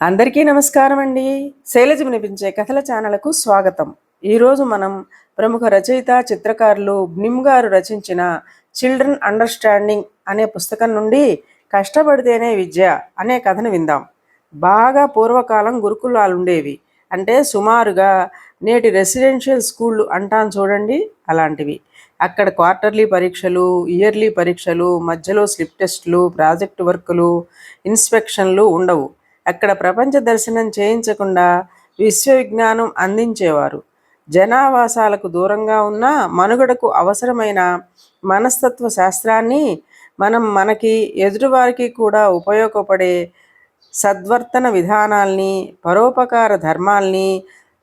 అందరికీ నమస్కారం అండి. శైలజ వినిపించే కథల ఛానల్కు స్వాగతం. ఈరోజు మనం ప్రముఖ రచయిత చిత్రకారులు బ్నిమ్ గారు రచించిన చిల్డ్రన్ అండర్స్టాండింగ్ అనే పుస్తకం నుండి కష్టపడితేనే విద్య అనే కథను విందాం. బాగా పూర్వకాలం గురుకులాలు ఉండేవి. అంటే సుమారుగా నేటి రెసిడెన్షియల్ స్కూళ్ళు అంటాను చూడండి అలాంటివి. అక్కడ క్వార్టర్లీ పరీక్షలు ఇయర్లీ పరీక్షలు మధ్యలో స్లిప్ టెస్టులు ప్రాజెక్ట్ వర్కులు ఇన్స్పెక్షన్లు ఉండవు. అక్కడ ప్రపంచ దర్శనం చేయించకుండా విశ్వవిజ్ఞానం అందించేవారు. జనావాసాలకు దూరంగా ఉన్న మనుగడకు అవసరమైన మనస్తత్వ శాస్త్రాన్ని మనం మనకి ఎదుటివారికి కూడా ఉపయోగపడే సద్వర్తన విధానాల్ని పరోపకార ధర్మాల్ని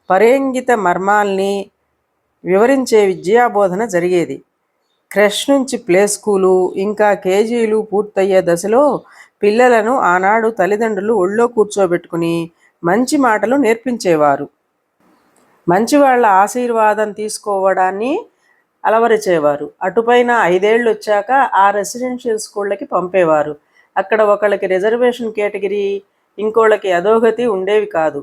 పరేంగిత మర్మాల్ని వివరించే విద్యాబోధన జరిగేది. క్రష్ నుంచి ప్లే స్కూలు ఇంకా కేజీలు పూర్తయ్యే దశలో పిల్లలను ఆనాడు తల్లిదండ్రులు ఒళ్ళో కూర్చోబెట్టుకుని మంచి మాటలు నేర్పించేవారు. మంచి వాళ్ళ ఆశీర్వాదం తీసుకోవడాన్ని అలవరిచేవారు. అటుపైన ఐదేళ్ళు వచ్చాక ఆ రెసిడెన్షియల్ స్కూళ్ళకి పంపేవారు. అక్కడ ఒకళ్ళకి రిజర్వేషన్ కేటగిరీ ఇంకోళ్ళకి అధోగతి ఉండేవి కాదు.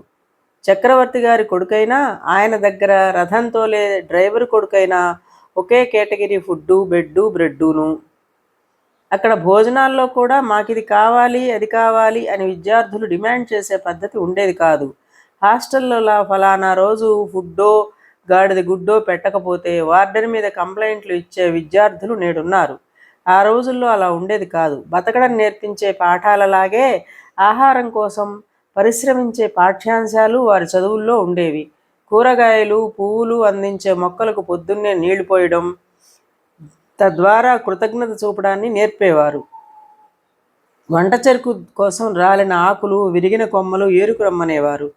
చక్రవర్తి గారి కొడుకైనా ఆయన దగ్గర రథంతోలే డ్రైవర్ కొడుకైనా ఒకే కేటగిరీ ఫుడ్డు బెడ్డు బ్రెడ్డును. అక్కడ భోజనాల్లో కూడా మాకు ఇది కావాలి అది కావాలి అని విద్యార్థులు డిమాండ్ చేసే పద్ధతి ఉండేది కాదు. హాస్టల్లో ఫలానా రోజు ఫుడ్డో గాడిద గుడ్డో పెట్టకపోతే వార్డెన్ మీద కంప్లైంట్లు ఇచ్చే విద్యార్థులు నేడున్నారు. ఆ రోజుల్లో అలా ఉండేది కాదు. బతకడం నేర్పించే పాఠాలలాగే ఆహారం కోసం పరిశ్రమించే పాఠ్యాంశాలు వారి చదువుల్లో ఉండేవి. కూరగాయలు పువ్వులు అందించే మొక్కలకు పొద్దున్నే నీళ్ళు పోయడం తద్వారా కృతజ్ఞత చూపడాన్ని నేర్పేవారు. వంట చెరుకు కోసం రాలిన ఆకులు విరిగిన కొమ్మలు ఏరుకు రమ్మనేవారు.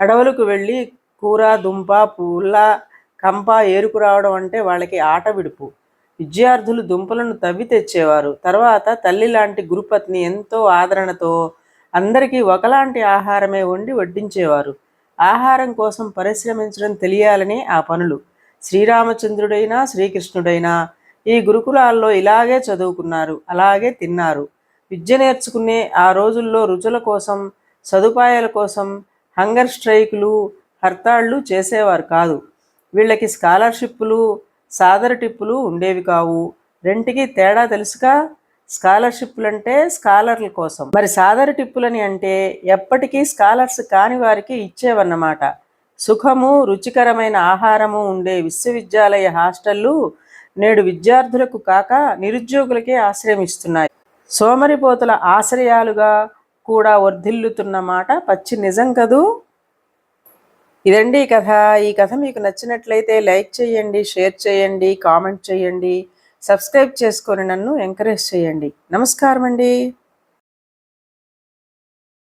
అడవులకు వెళ్ళి కూర దుంప పుల్ల కంప ఏరుకు రావడం అంటే వాళ్ళకి ఆట విడుపు. విద్యార్థులు దుంపలను తవ్వి తెచ్చేవారు. తర్వాత తల్లి లాంటి గురుపత్ని ఎంతో ఆదరణతో అందరికీ ఒకలాంటి ఆహారమే వండి వడ్డించేవారు. ఆహారం కోసం పరిశ్రమించడం తెలియాలనే ఆ పనులు. శ్రీరామచంద్రుడైనా శ్రీకృష్ణుడైనా ఈ గురుకులాల్లో ఇలాగే చదువుకున్నారు అలాగే తిన్నారు. విద్య నేర్చుకునే ఆ రోజుల్లో రుచుల కోసం సదుపాయాల కోసం హంగర్ స్ట్రైకులు హర్తాళ్ళు చేసేవారు కాదు. వీళ్ళకి స్కాలర్షిప్పులు సాదర టిప్పులు ఉండేవి కావు. రెంటికి తేడా తెలుసుగా స్కాలర్షిప్లు అంటే స్కాలర్ల కోసం. మరి సాదర టిప్పులని అంటే ఎప్పటికీ స్కాలర్స్ కాని వారికి ఇచ్చేవన్నమాట. సుఖము రుచికరమైన ఆహారము ఉండే విశ్వవిద్యాలయ హాస్టళ్ళు నేడు విద్యార్థులకు కాక నిరుద్యోగులకే ఆశ్రయమిస్తున్నాయి. సోమరిపోతుల ఆశ్రయాలుగా కూడా వర్ధిల్లుతున్న మాట పచ్చి నిజం కదూ? ఇదండి ఈ కథ. ఈ కథ మీకు నచ్చినట్లయితే లైక్ చేయండి షేర్ చేయండి కామెంట్ చేయండి. సబ్స్క్రైబ్ చేసుకొని నన్ను ఎంకరేజ్ చేయండి. నమస్కారం అండి